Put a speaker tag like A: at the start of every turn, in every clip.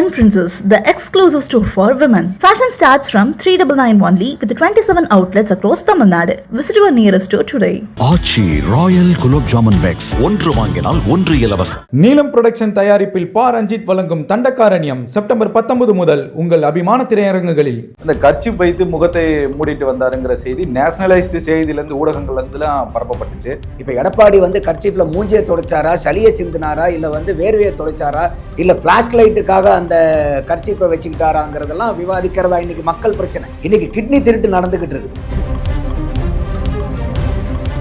A: Yen Princess, the exclusive store for women. Fashion starts from 3991 only with 27 outlets across Tamil Nadu. Visit your nearest store today.
B: Aachi royal gulab jamun packs ஒன்று வாங்கினால் ஒன்று இலவசம்
C: நீலம் production தயாரிப்பில் பா ரஞ்சித் வழங்கும் தண்டக்காரண்யம் September பத்தொன்பது முதல் உங்கள் அபிமான திரையரங்குகளில்
D: இந்த கர்ச்சி வைத்து முகத்தை மூடிட்டு வந்தாருங்கிற செய்தி நேஷனலைஸ்டு செய்தியிலேருந்து ஊடகங்கள்லேருந்துலாம் பரப்பப்பட்டுச்சு
E: இப்போ எடப்பாடி வந்து கர்ச்சீஃப்ல மூஞ்சியை துடைச்சாரா சளியை சிந்தினாரா இல்லை வந்து வேர்வையை துடைச்சாரா இல்லை ஃபிளாஷ் லைட்டுக்காக அந்த அந்த கர்ச்சிப்பை வச்சுக்கிட்டாராங்கிறதெல்லாம் விவாதிக்கிறதா இன்னைக்கு மக்கள் பிரச்சனை. இன்னைக்கு கிட்னி திருட்டு நடந்துகிட்டு இருக்குது.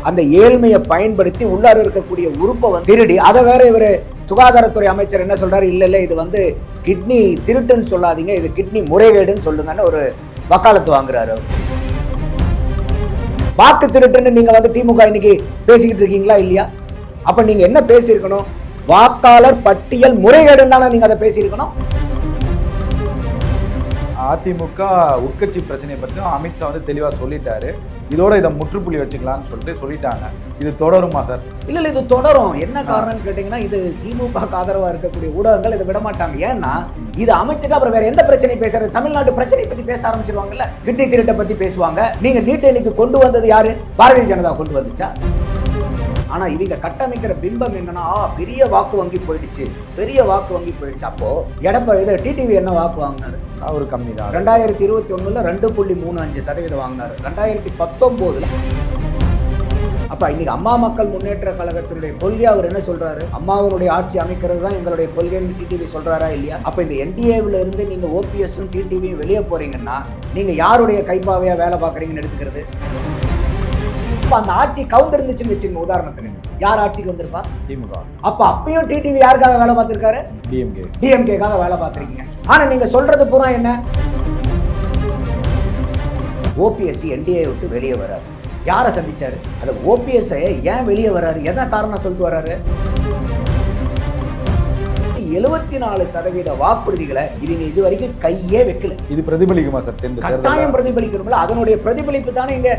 E: அந்த ஏழ்மையை பயன்படுத்தி உள்ளார இருக்கக்கூடிய உறுப்பை வந்து திருடி அதை வேற இவர் சுகாதாரத்துறை அமைச்சர் என்ன சொல்றாரு? இல்ல இல்ல இது வந்து கிட்னி திருட்டுன்னு சொல்லாதீங்க இது கிட்னி முறைகேடுன்னு சொல்லுங்கன்னு ஒரு வக்காலத்து வாங்குறாரு அவர். வாக்கு திருட்டுன்னு நீங்க வந்து திமுக இன்னைக்கு பேசிக்கிட்டு இருக்கீங்களா? இல்லையா? அப்ப நீங்க என்ன பேசியிருக்கணும்? வாக்காளர் பட்டியல் முறைகேடுன்னு தானே நீங்க அதை பேசியிருக்கணும்?
D: அதிமுக உட்கட்சி பிரச்சனையை பற்றியும் அமித்ஷா வந்து தெளிவாக சொல்லிட்டாரு. இதோட இதை முற்றுப்புள்ளி வச்சுக்கலாம்னு சொல்லிட்டு சொல்லிட்டாங்க. இது தொடருமா சார்?
E: இல்ல இல்ல இது தொடரும். என்ன காரணம்னு கேட்டீங்கன்னா இது திமுக ஆதரவா இருக்கக்கூடிய ஊடகங்கள் இதை விட மாட்டாங்க. ஏன்னா இது அமைச்சிட்டு அப்புறம் வேற எந்த பிரச்சனையும் பேசுறது தமிழ்நாட்டு பிரச்சனை பத்தி பேச ஆரம்பிச்சிருவாங்கல்ல? கிட்னி திருட்டை பத்தி பேசுவாங்க. நீங்க நீட்டை இன்னைக்கு கொண்டு வந்தது யாரு? பாரதிய ஜனதா கொண்டு வந்துச்சா? ஆனா இவங்க கட்டமைக்கிற பிம்பம் என்னன்னா பெரிய வாக்கு வங்கி போயிடுச்சு. பெரிய வாக்கு வங்கி போயிடுச்சு. அப்போ எடப்பாடி இது டிடிவி என்ன வாக்கு வாங்கினாரு?
D: அவர் கம்மி தான்
E: ரெண்டாயிரத்தி இருபத்தி ஒண்ணுல ரெண்டு புள்ளி மூணு அஞ்சு சதவீதம் வாங்கினாரு. ரெண்டாயிரத்தி பத்தொன்பதுல அப்ப இன்னைக்கு அம்மா மக்கள் முன்னேற்ற கழகத்தினுடைய கொள்கை அவர் என்ன சொல்றாரு? அம்மாவனுடைய ஆட்சி அமைக்கிறது தான் எங்களுடைய கொள்கைன்னு டிடிவி சொல்றாரா இல்லையா? அப்ப இந்த என்டிஏவில் இருந்து நீங்க ஓபிஎஸும் டிடிவியும் வெளியே போறீங்கன்னா நீங்க யாருடைய கைப்பாவையா வேலை பார்க்குறீங்கன்னு எடுத்துக்கிறது? அப்ப அந்த ஆட்சி கவுந்திருந்துச்சுன்னு வச்சுங்க உதாரணத்துக்கு. யார் ஆட்சிக்கு வந்திருப்பா?
D: திமுக.
E: அப்ப அப்பயும் டிடிவி யாருக்காக வேலை பார்த்திருக்காரு?
D: டிஎம்கே
E: டிஎம்கேக்காக வேலை பார்த்துருக்கீங்க. ஆனா நீங்க சொல்றது பூரா என்ன? ஓபிஎஸ்சி என்டிஏ விட்டு வெளியே வராரு யாரை சந்திச்சாரு? அது ஓபிஎஸ் ஏன் வெளியே வராரு எதை காரணம் சொல்லிட்டு வராரு எழுபத்தி நாலு சதவீத வாக்குறுதிகளை இவங்க இது வரைக்கும் கையே வைக்கல.
D: இது பிரதிபலிக்குமா சார்?
E: கட்டாயம் பிரதிபலிக்கணும்ல. அதனுடைய பிரதிபலிப்பு தானே இங்க.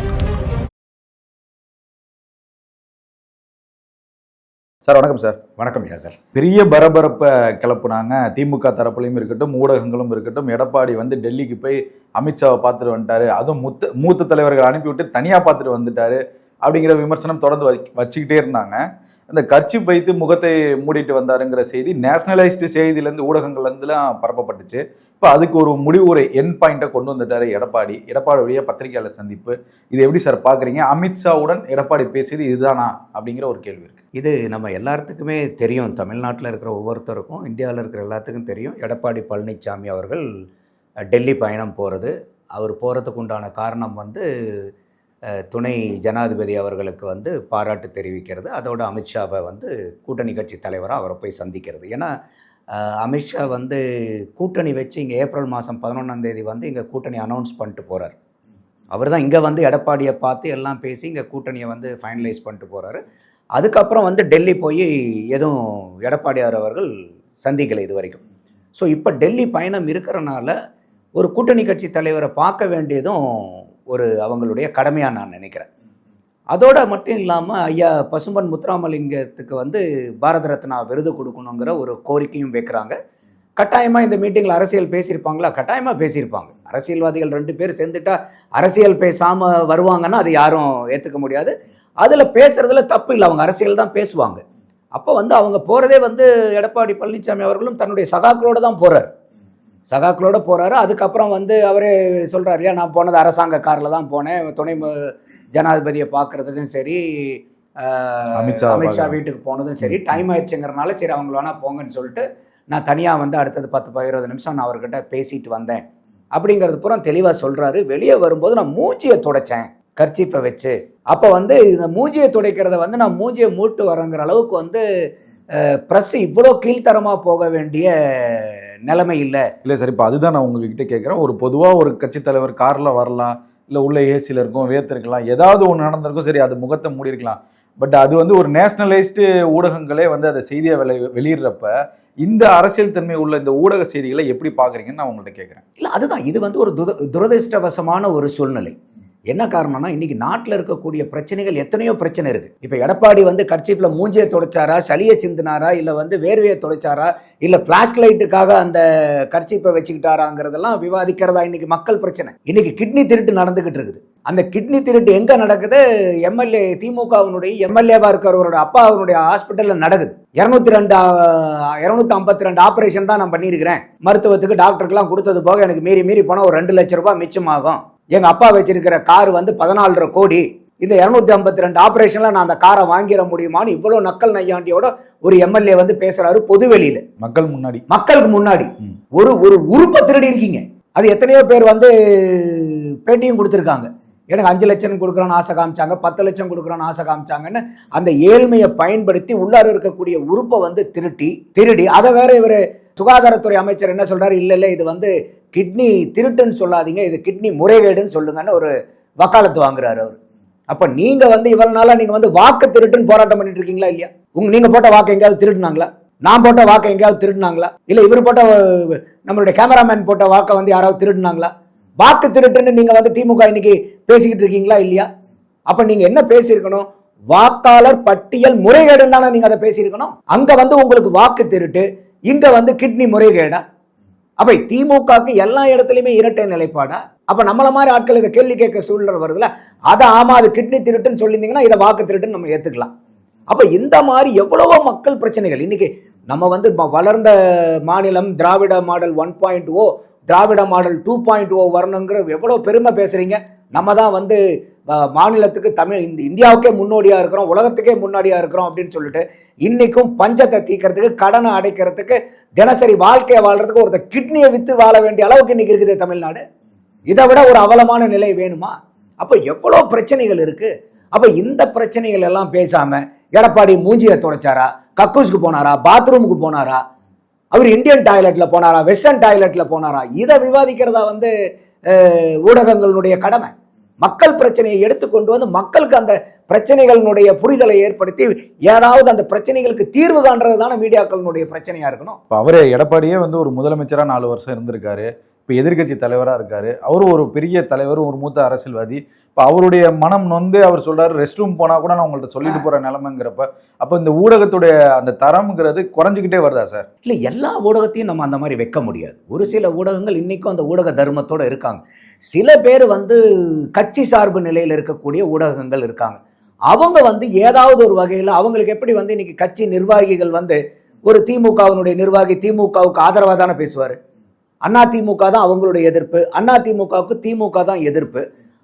D: சார் வணக்கம் சார்.
E: வணக்கம் ஐயா சார்.
D: பெரிய பரபரப்பை கிளப்புனாங்க. திமுக தரப்புலையும் இருக்கட்டும் ஊடகங்களும் இருக்கட்டும் எடப்பாடி வந்து டெல்லிக்கு போய் அமித்ஷாவை பார்த்துட்டு வந்துட்டாரு. அதுவும் மூத்த மூத்த தலைவர்கள் அனுப்பிவிட்டு தனியாக பார்த்துட்டு வந்துட்டாரு அப்படிங்கிற விமர்சனம் தொடர்ந்து வச்சுக்கிட்டே இருந்தாங்க. இந்த கர்ச்சி வைத்து முகத்தை மூடிட்டு வந்தாருங்கிற செய்தி நேஷனலைஸ்டு செய்தியிலேருந்து ஊடகங்கள்லேருந்துலாம் பரப்பப்பட்டுச்சு. இப்போ அதுக்கு ஒரு முடிவுரை என் பாயிண்ட்டை கொண்டு வந்துட்டாரு எடப்பாடி. எடப்பாடியுடைய பத்திரிகையாளர் சந்திப்பு. இது எப்படி சார் பார்க்குறீங்க அமித்ஷாவுடன் எடப்பாடி பேசியது இதுதானா? அப்படிங்கிற ஒரு கேள்வி இருக்குது
E: இது நம்ம எல்லாத்துக்குமே தெரியும். தமிழ்நாட்டில் இருக்கிற ஒவ்வொருத்தருக்கும் இந்தியாவில் இருக்கிற எல்லாத்துக்கும் தெரியும். எடப்பாடி பழனிசாமி அவர்கள் டெல்லி பயணம் போகிறது அவர் போகிறதுக்கு உண்டான காரணம் வந்து துணை ஜனாதிபதி அவர்களுக்கு வந்து பாராட்டு தெரிவிக்கிறது. அதோட அமித்ஷாவை வந்து கூட்டணி கட்சி தலைவராக அவரை போய் சந்திக்கிறது. ஏன்னா அமித்ஷா வந்து கூட்டணி வச்சு இங்கே ஏப்ரல் மாதம் பதினொன்றாந்தேதி வந்து இங்கே கூட்டணி அனௌன்ஸ் பண்ணிட்டு போகிறார் அவர் தான் இங்கே வந்து எடப்பாடியை பார்த்து எல்லாம் பேசி இங்கே கூட்டணியை வந்து ஃபைனலைஸ் பண்ணிட்டு போகிறாரு அதுக்கப்புறம் வந்து டெல்லி போய் எதுவும் எடப்பாடியார் அவர்கள் சந்திக்கலை இது வரைக்கும் ஸோ இப்போ டெல்லி பயணம் இருக்கிறனால ஒரு கூட்டணி கட்சி தலைவரை பார்க்க வேண்டியதும் ஒரு அவங்களுடைய கடமையாக நான் நினைக்கிறேன். அதோட மட்டும் இல்லாமல் ஐயா பசும்பன் முத்துராமலிங்கத்துக்கு வந்து பாரத ரத்னா விருது கொடுக்கணுங்கிற ஒரு கோரிக்கையும் வைக்கிறாங்க. கட்டாயமாக இந்த மீட்டிங்கில் அரசியல் பேசியிருப்பாங்களா? கட்டாயமாக பேசியிருப்பாங்க. அரசியல்வாதிகள் ரெண்டு பேர் சேர்ந்துட்டா அரசியல் பேசாமல் வருவாங்கன்னா அது யாரும் ஏற்றுக்க முடியாது. அதில் பேசுறதுல தப்பு இல்லை. அவங்க அரசியல் தான் பேசுவாங்க. அப்போ வந்து அவங்க போகிறதே வந்து எடப்பாடி பழனிசாமி அவர்களும் தன்னுடைய சகாக்களோட தான் போகிறார் சகாக்களோட போகிறாரு அதுக்கப்புறம் வந்து அவரே சொல்கிறார் இல்லையா நான் போனது அரசாங்க காரில் தான் போனேன். துணை ஜனாதிபதியை பார்க்குறதுக்கும் சரி
D: அமித்ஷா
E: அமித்ஷா வீட்டுக்கு போனதும் சரி டைம் ஆயிடுச்சுங்கிறனால சரி அவங்க வேணா போங்கன்னு சொல்லிட்டு நான் தனியாக வந்து அடுத்தது பத்து இருபது நிமிஷம் நான் அவர்கிட்ட பேசிட்டு வந்தேன். அப்படிங்கிறது பூரா தெளிவாக சொல்கிறாரு வெளியே வரும்போது நான் மூஞ்சியை துடைச்சேன். கர்ச்சீஃபை வச்சு. அப்போ வந்து இந்த மூஞ்சியை துடைக்கிறத வந்து நான் மூஞ்சியை மூட்டு வரங்கிற அளவுக்கு வந்து ப்ரெஸ் இவ்வளோ கீழ்த்தரமாக போக வேண்டிய நிலைமை இல்லை.
D: இல்லை சார் இப்போ அதுதான் நான் உங்ககிட்ட கேட்குறேன் ஒரு பொதுவாக ஒரு கட்சி தலைவர் காரில் வரலாம் இல்லை உள்ள ஏசியில் இருக்கும் வேர்த்திருக்கலாம் ஏதாவது ஒன்று நடந்திருக்கும் சரி அது முகத்தை மூடிருக்கலாம் பட் அது வந்து ஒரு நேஷனலைஸ்டு ஊடகங்களே வந்து அதை செய்தியை வெளி வெளியிடுறப்ப இந்த அரசியல் தன்மை உள்ள இந்த ஊடக செய்திகளை எப்படி பார்க்குறீங்கன்னு நான் உங்கள்கிட்ட கேட்குறேன்
E: இல்லை அதுதான். இது வந்து ஒரு துர துரதிருஷ்டவசமான ஒரு சூழ்நிலை. என்ன காரணம்னா இன்னைக்கு நாட்டில் இருக்கக்கூடிய பிரச்சனைகள் எத்தனையோ பிரச்சனை இருக்கு. இப்போ எடப்பாடி வந்து கர்ச்சீஃபில் மூஞ்சியை துடைச்சாரா சளியை சிந்தினாரா இல்லை வந்து வேர்வையை துடைச்சாரா இல்லை ஃப்ளாஷ் லைட்டுக்காக அந்த கர்ச்சீப்பை வச்சுக்கிட்டாராங்கிறதெல்லாம் விவாதிக்கிறதா இன்னைக்கு மக்கள் பிரச்சனை. இன்னைக்கு கிட்னி திருட்டு நடந்துகிட்டு இருக்குது. அந்த கிட்னி திருட்டு எங்க நடக்குது? எம்எல்ஏ திமுகவினுடைய எம்எல்ஏவா இருக்கிறவரோட அப்பா அவனுடைய ஹாஸ்பிட்டல்ல நடக்குது. இரநூத்தி ரெண்டு இரநூத்தி ஐம்பத்தி ரெண்டு ஆபரேஷன் தான் நான் பண்ணியிருக்கிறேன். மருத்துவத்துக்கு டாக்டருக்கெலாம் கொடுத்தது போக எனக்கு மீறி மீறி போனால் ஒரு ரெண்டு லட்ச ரூபாய் மிச்சமாகும். எங்க அப்பா வச்சிருக்கிற கார் வந்து பதினாலரை கோடி. இந்த இரநூத்தி ஐம்பத்தி ரெண்டு ஆபரேஷன்ல நான் அந்த காரை வாங்கிட முடியுமான்னு இவ்வளோ நக்கல் நையாண்டியோட ஒரு எம்எல்ஏ வந்து பேசுறாரு பொதுவெளியில.
D: மக்கள் முன்னாடி.
E: மக்களுக்கு முன்னாடி. ஒரு ஒரு உறுப்பை திருடி இருக்கீங்க. அது எத்தனையோ பேர் வந்து பேட்டியும் கொடுத்துருக்காங்க. எனக்கு அஞ்சு லட்சம் கொடுக்குறான்னு ஆசை காமிச்சாங்க பத்து லட்சம் கொடுக்குறான்னு ஆசை காமிச்சாங்கன்னு அந்த ஏழ்மையை பயன்படுத்தி உள்ளார இருக்கக்கூடிய உறுப்பை வந்து திருட்டி திருடி அதை வேற இவர் சுகாதாரத்துறை அமைச்சர் என்ன சொல்றாரு? இல்ல இல்ல இது வந்து கிட்னி திருட்டுன்னு சொல்லாதீங்க இது கிட்னி முறைகேடுன்னு சொல்லுங்கன்னு ஒரு வக்காலத்து வாங்குறாரு அவர். அப்போ நீங்கள் வந்து இவ்வளோ நாளாக நீங்கள் வந்து வாக்கு திருட்டுன்னு போராட்டம் பண்ணிட்டு இருக்கீங்களா இல்லையா? உங்க நீங்கள் போட்ட வாக்கு எங்கேயாவது திருடுனாங்களா நான் போட்ட வாக்கை எங்கேயாவது திருடுனாங்களா இல்லை இவர் போட்ட நம்மளுடைய கேமராமேன் போட்ட வாக்கை வந்து யாராவது திருடுனாங்களா வாக்கு திருட்டுன்னு நீங்கள் வந்து திமுக இன்னைக்கு பேசிக்கிட்டு இருக்கீங்களா இல்லையா? அப்போ நீங்கள் என்ன பேசியிருக்கணும்? வாக்காளர் பட்டியல் முறைகேடுன்னு தானே நீங்கள் அதை பேசியிருக்கணும்? அங்கே வந்து உங்களுக்கு வாக்கு திருட்டு இங்கே வந்து கிட்னி முறைகேடா. அப்போ திமுகவுக்கு எல்லா இடத்துலையுமே இரட்டை நிலைப்பாடா? அப்போ நம்மளை மாதிரி ஆட்கள் இதை கேள்வி கேட்க சூழ்நிலை வருதுல அதை ஆமா அது கிட்னி திருட்டுன்னு சொல்லியிருந்தீங்கன்னா இதை வாக்கு திருட்டுன்னு நம்ம ஏற்றுக்கலாம் அப்போ இந்த மாதிரி எவ்வளவோ மக்கள் பிரச்சனைகள் இன்னைக்கு நம்ம வந்து வளர்ந்த மாநிலம் Dravida model one point O Dravida model two point O வரணுங்கிற எவ்வளோ பெருமை பேசுறீங்க? நம்ம தான் வந்து மாநிலத்துக்கு தமிழ் இந்த இந்தியாவுக்கே முன்னோடியாக இருக்கிறோம் உலகத்துக்கே முன்னாடியாக இருக்கிறோம் அப்படின்னு சொல்லிட்டு இன்னைக்கும் பஞ்சத்தை தீக்கிறதுக்கு கடனை அடைக்கிறதுக்கு தினசரி வாழ்க்கையை வாழ்கிறதுக்கு ஒருத்தர் கிட்னியை விற்று வாழ வேண்டிய அளவுக்கு இன்றைக்கி இருக்குது தமிழ்நாடு. இதை விட ஒரு அவலமான நிலை வேணுமா? அப்போ எவ்வளோ பிரச்சனைகள் இருக்குது அப்போ இந்த பிரச்சனைகள் எல்லாம் பேசாமல் எடப்பாடி மூஞ்சியை துடைச்சாரா? கக்கூஸ்க்கு போனாரா? பாத்ரூமுக்கு போனாரா? அவர் இந்தியன் டாய்லெட்டில் போனாரா? வெஸ்டர்ன் டாய்லெட்டில் போனாரா? இதை விவாதிக்கிறதா வந்து ஊடகங்களுடைய கடமை. மக்கள் பிரச்சனையை எடுத்துக்கொண்டு வந்து மக்களுக்கு அந்த பிரச்சனைகளினுடைய புரிதலை ஏற்படுத்தி ஏதாவது அந்த பிரச்சனைகளுக்கு தீர்வு காண்றது தானே மீடியாக்களினுடைய பிரச்சனையா இருக்கணும்.
D: இப்போ அவரு எடப்பாடியே வந்து ஒரு முதலமைச்சரா நாலு வருஷம் இருந்திருக்காரு. இப்போ எதிர்க்கட்சி தலைவரா இருக்காரு. அவரும் ஒரு பெரிய தலைவர் ஒரு மூத்த அரசியல்வாதி. இப்போ அவருடைய மனம் நொந்து அவர் சொல்றாரு ரெஸ்ட் ரூம் போனா கூட நான் உங்கள்ட்ட சொல்லிட்டு போற நிலைமைங்கிறப்ப அப்போ இந்த ஊடகத்துடைய அந்த தரம்ங்கிறது குறைஞ்சிக்கிட்டே வருதா சார்?
E: இல்லை எல்லா ஊடகத்தையும் நம்ம அந்த மாதிரி வைக்க முடியாது. ஒரு சில ஊடகங்கள் இன்னைக்கும் அந்த ஊடக தர்மத்தோட இருக்காங்க. சில பேர் வந்து கட்சி சார்பு நிலையில் இருக்கக்கூடிய ஊடகங்கள் இருக்காங்க. அவங்க வந்து ஏதாவது ஒரு வகையில் அவங்களுக்கு எப்படி வந்து இன்னைக்கு கட்சி நிர்வாகிகள் வந்து ஒரு திமுகவினுடைய நிர்வாகி திமுகவுக்கு ஆதரவாக தானே பேசுவார்? அண்ணா திமுக தான் அவங்களுடைய எதிர்ப்பு அண்ணா திமுகவுக்கு திமுக தான் எதிர்ப்பு.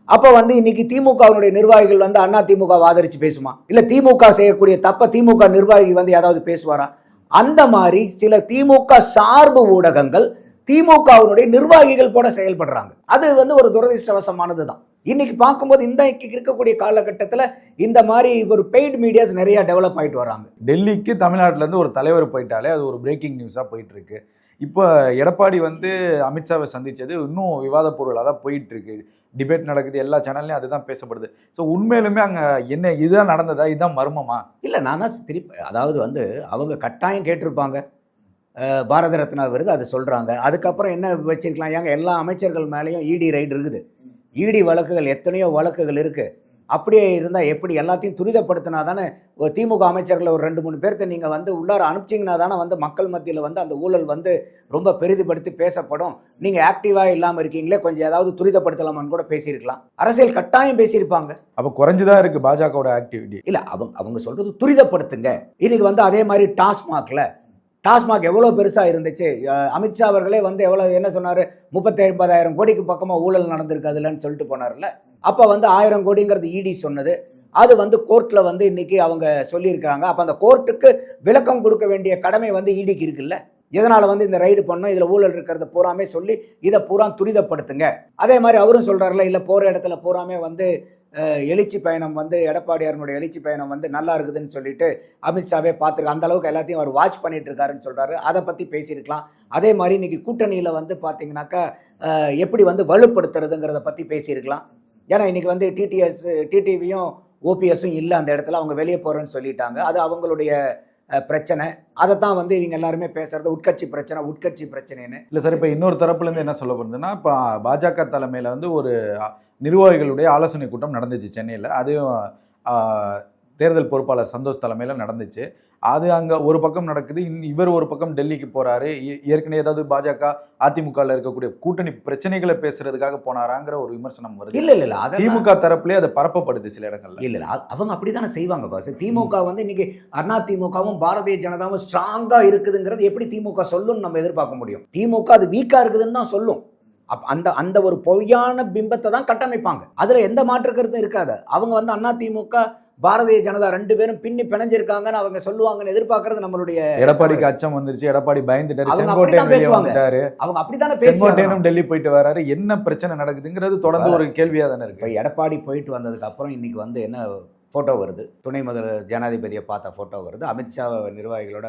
E: அப்போ வந்து இன்னைக்கு திமுகவினுடைய நிர்வாகிகள் வந்து அண்ணா திமுக ஆதரித்து பேசுமா? இல்லை திமுக செய்யக்கூடிய தப்ப திமுக நிர்வாகி வந்து ஏதாவது பேசுவாரா? அந்த மாதிரி சில திமுக சார்பு ஊடகங்கள் திமுகவினுடைய நிர்வாகிகள் போல செயல்படுறாங்க. அது வந்து ஒரு துரதிர்ஷ்டவசமானது தான் இன்னைக்கு பார்க்கும்போது இந்த இருக்கக்கூடிய காலகட்டத்தில் இந்த மாதிரி ஒரு பெய்டு மீடியாஸ் நிறைய டெவலப் ஆயிட்டு வராங்க.
D: டெல்லிக்கு தமிழ்நாட்டுல இருந்து ஒரு தலைவர் போயிட்டாலே அது ஒரு பிரேக்கிங் நியூஸா போயிட்டு இருக்கு இப்போ எடப்பாடி வந்து அமித்ஷாவை சந்திச்சது இன்னும் விவாத பொருளாக தான் போயிட்டு இருக்கு டிபேட் நடக்குது எல்லா சேனல்லையும் அதுதான் பேசப்படுது. ஸோ உண்மையிலுமே அங்க என்ன இதுதான் நடந்ததா இதுதான் மர்மமா?
E: இல்லை நான் தான் திருப்பி அதாவது வந்து அவங்க கட்டாயம் கேட்டிருப்பாங்க. பாரத ரத்னா விருது அது சொல்கிறாங்க அதுக்கப்புறம் என்ன வச்சிருக்கலாம்? ஏங்க எல்லா அமைச்சர்கள் மேலேயும் இடி ரைடு இருக்குது. இடி வழக்குகள் எத்தனையோ வழக்குகள் இருக்குது அப்படியே இருந்தால் எப்படி எல்லாத்தையும் துரிதப்படுத்தினா தானே திமுக அமைச்சர்களை ஒரு ரெண்டு மூணு பேர்த்த நீங்கள் வந்து உள்ளார அனுப்பிச்சிங்கன்னா தானே வந்து மக்கள் மத்தியில் வந்து அந்த ஊழல் வந்து ரொம்ப பெரிதுபடுத்தி பேசப்படும். நீங்கள் ஆக்டிவாக இல்லாமல் இருக்கீங்களே கொஞ்சம் ஏதாவது துரிதப்படுத்தலாமான்னு கூட பேசியிருக்கலாம். அரசியல் கட்டாயம் பேசியிருப்பாங்க.
D: அப்போ குறைஞ்சுதான் இருக்கு பாஜகவோட ஆக்டிவிட்டி
E: இல்ல அவங்க அவங்க சொல்றது துரிதப்படுத்துங்க. இன்னைக்கு வந்து அதே மாதிரி டாஸ்மாக்ல டாஸ்மாக் எவ்வளோ பெருசாக இருந்துச்சு? அமித்ஷா அவர்களே வந்து எவ்வளோ என்ன சொன்னார்? முப்பத்தி ஐம்பதாயிரம் கோடிக்கு பக்கமாக ஊழல் நடந்திருக்கு அதுலன்னு சொல்லிட்டு போனார்ல. அப்போ வந்து ஆயிரம் கோடிங்கிறது இடி சொன்னது. அது வந்து கோர்ட்டில் வந்து இன்றைக்கி அவங்க சொல்லியிருக்கிறாங்க. அப்போ அந்த கோர்ட்டுக்கு விளக்கம் கொடுக்க வேண்டிய கடமை வந்து இடிக்கு இருக்குல்ல? இதனால் வந்து இந்த ரைடு பண்ணோம்? இதில் ஊழல் இருக்கிறத பூராமே சொல்லி இதை பூரா துரிதப்படுத்துங்க. அதே மாதிரி அவரும் சொல்கிறாருல இல்லை போகிற இடத்துல பூராமே வந்து எழுச்சி பயணம் வந்து எடப்பாடியாரனுடைய எழுச்சி பயணம் வந்து நல்லா இருக்குதுன்னு சொல்லிட்டு அமித்ஷாவே பார்த்துருக்கு அந்த அளவுக்கு எல்லாத்தையும் அவர் வாட்ச் பண்ணிட்டு இருக்காருன்னு சொல்றாரு. அதை பத்தி பேசியிருக்கலாம். அதே மாதிரி இன்னைக்கு கூட்டணியில வந்து பாத்தீங்கன்னாக்கா எப்படி வந்து வலுப்படுத்துறதுங்கிறத பத்தி பேசியிருக்கலாம். ஏன்னா இன்னைக்கு வந்து டிடிஎஸ் டிடிவியும் ஓபிஎஸும் இல்லை அந்த இடத்துல. அவங்க வெளியே போறேன்னு சொல்லிட்டாங்க. அது அவங்களுடைய பிரச்சனை பிரச்சனை. அதைத்தான் வந்து இவங்க எல்லாருமே பேசுறது உட்கட்சி பிரச்சனை உட்கட்சி பிரச்சனைன்னு.
D: இல்லை சார் இப்போ இன்னொரு தரப்புல இருந்து என்ன போகிறதுன்னா இப்போ பாஜக தலைமையில் வந்து ஒரு நிர்வாகிகளுடைய ஆலோசனை கூட்டம் நடந்துச்சு சென்னையில். அதுவும் தேர்தல் பொறுப்பாளர் சந்தோஷ் தலைமையில நடந்துச்சு. அது அங்க ஒரு பக்கம் நடக்குது. இவர் ஒரு பக்கம் டெல்லிக்கு போறாரு. ஏ- ஏற்கனவே ஏதாவது பாஜக அதிமுகவில் இருக்கக்கூடிய கூட்டணி பிரச்சனைகளை பேசுறதுக்காக போனாராங்கிற ஒரு விமர்சனம் வருது.
E: இல்ல இல்ல இல்ல. அதெல்லாம்
D: திமுக தரப்புலயே அது பரப்பப்படுது சில இடங்கள்ல.
E: இல்ல இல்ல. அவங்க அப்படித்தானே செய்வாங்க பாஸ் திமுக வந்து இன்னைக்கு அண்ணா திமுகவும் பாரதிய ஜனதாவும் ஸ்ட்ராங்கா இருக்குதுங்கிறது எப்படி திமுக சொல்லும்னு நம்ம எதிர்பார்க்க முடியும்? திமுக அது வீக்கா இருக்குதுன்னு தான் சொல்லும். அப் அந்த அந்த ஒரு பொய்யான பிம்பத்தை தான் கட்டமைப்பாங்க. அதுல எந்த மாற்று கருத்தும் இருக்காது. அவங்க வந்து அண்ணா திமுக பாரதிய ஜனதா ரெண்டு பேரும் பின்னி பிணைஞ்சிருக்காங்கன்னு அவங்க சொல்லுவாங்கன்னு எதிர்பார்க்கறது நம்மளுடைய
D: எடப்பாடிக்கு அச்சம் வந்துருச்சு. எடப்பாடி பயந்துட்டாரு.
E: அவங்க
D: செங்கோட்டையன் வெளியே. வந்துட்டாரு.
E: அவங்க அப்படித்தானே
D: செங்கோட்டையனும் டெல்லி போயிட்டு வராரு. என்ன பிரச்சனை நடக்குதுங்கிறது தொடர்ந்து ஒரு கேள்வியா தானே
E: இப்போ
D: இருக்கு
E: எடப்பாடி போயிட்டு வந்ததுக்கு அப்புறம் இன்னைக்கு வந்து என்ன ஃபோட்டோ வருது? துணை முதல் ஜனாதிபதியை பார்த்த ஃபோட்டோ வருது. அமித்ஷா நிர்வாகிகளோட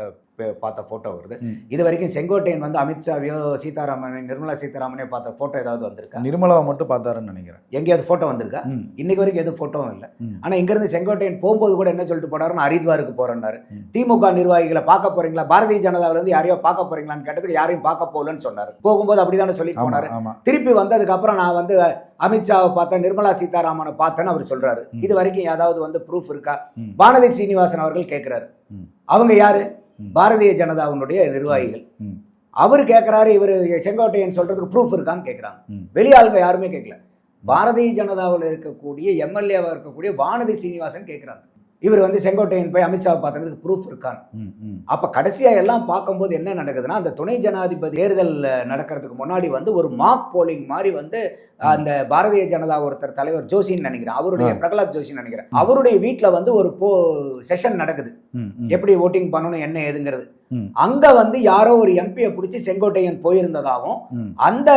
E: பார்த்த ஃபோட்டோ வருது. இது வரைக்கும் செங்கோட்டையன் வந்து அமித்ஷாவையோ சீதாராமனை நிர்மலா சீதாராமனையோ பார்த்த ஃபோட்டோ ஏதாவது வந்திருக்கா
D: நிர்மலாவை மட்டும் பார்த்தாருன்னு நினைக்கிறேன்
E: எங்கேயாவது ஃபோட்டோ வந்திருக்கா. இன்னைக்கு வரைக்கும் எதுவும் ஃபோட்டோவும் இல்லை. ஆனால் இங்கேருந்து செங்கோட்டையன் போகும்போது கூட என்ன சொல்லிட்டு போனாருன்னு ஹரித்வாருக்கு போறேன்னாரு. திமுக நிர்வாகிகளை பார்க்க போறீங்களா பாரதிய ஜனதாவுல இருந்து யாரையோ பார்க்க போறீங்களான்னு கேட்டதுக்கு யாரையும் பார்க்க போகலன்னு சொன்னார் போகும்போது அப்படிதானே சொல்லிட்டு
D: ஆமா
E: போனாரு திருப்பி வந்ததுக்கு அப்புறம் நான் வந்து அமித்ஷாவை பார்த்தேன் நிர்மலா சீதாராமனை பார்த்தேன்னு அவர் சொல்றாரு. இது வரைக்கும் ஏதாவது வந்து ப்ரூஃப் இருக்கா
D: ம்.
E: வானதி ஸ்ரீனிவாசன் அவர்கள் கேட்கிறாரு. அவங்க யாரு. பாரதிய ஜனதாவினுடைய நிர்வாகிகள். அவர் கேட்கிறாரு இவர் செங்கோட்டையன் சொல்றதுக்கு ப்ரூஃப் இருக்கான்னு கேட்குறாங்க. வெளியாளுங்க யாருமே கேட்கல பாரதிய ஜனதாவில் இருக்கக்கூடிய எம்எல்ஏவா இருக்கக்கூடிய வானதி சீனிவாசன் கேட்குறாங்க இவர் வந்து செங்கோட்டையன் போய் அமித்ஷாவை பார்த்ததுக்கு ப்ரூஃப்
D: ம்.
E: அப்ப கடைசியா எல்லாம் பார்க்கும்போது என்ன நடக்குதுன்னா அந்த துணை ஜனாதிபதி தேர்தல் நடக்கிறதுக்கு முன்னாடி வந்து ஒரு மார்க் போலிங் மாதிரி வந்து அந்த பாரதிய ஜனதா ஒருத்தர் தலைவர் ஜோஷின்னு நினைக்கிறேன் அவருடைய. பிரகலாத் ஜோஷின்னு நினைக்கிறேன் அவருடைய வீட்ல வந்து ஒரு போ செஷன் நடக்குது. எப்படி ஓட்டிங் பண்ணணும் என்ன ஏதுங்கிறது. அங்க வந்து யாரோ ஒரு எம்பியை பிடிச்சி செங்கோட்டையன் போயிருந்ததாகவும். அந்த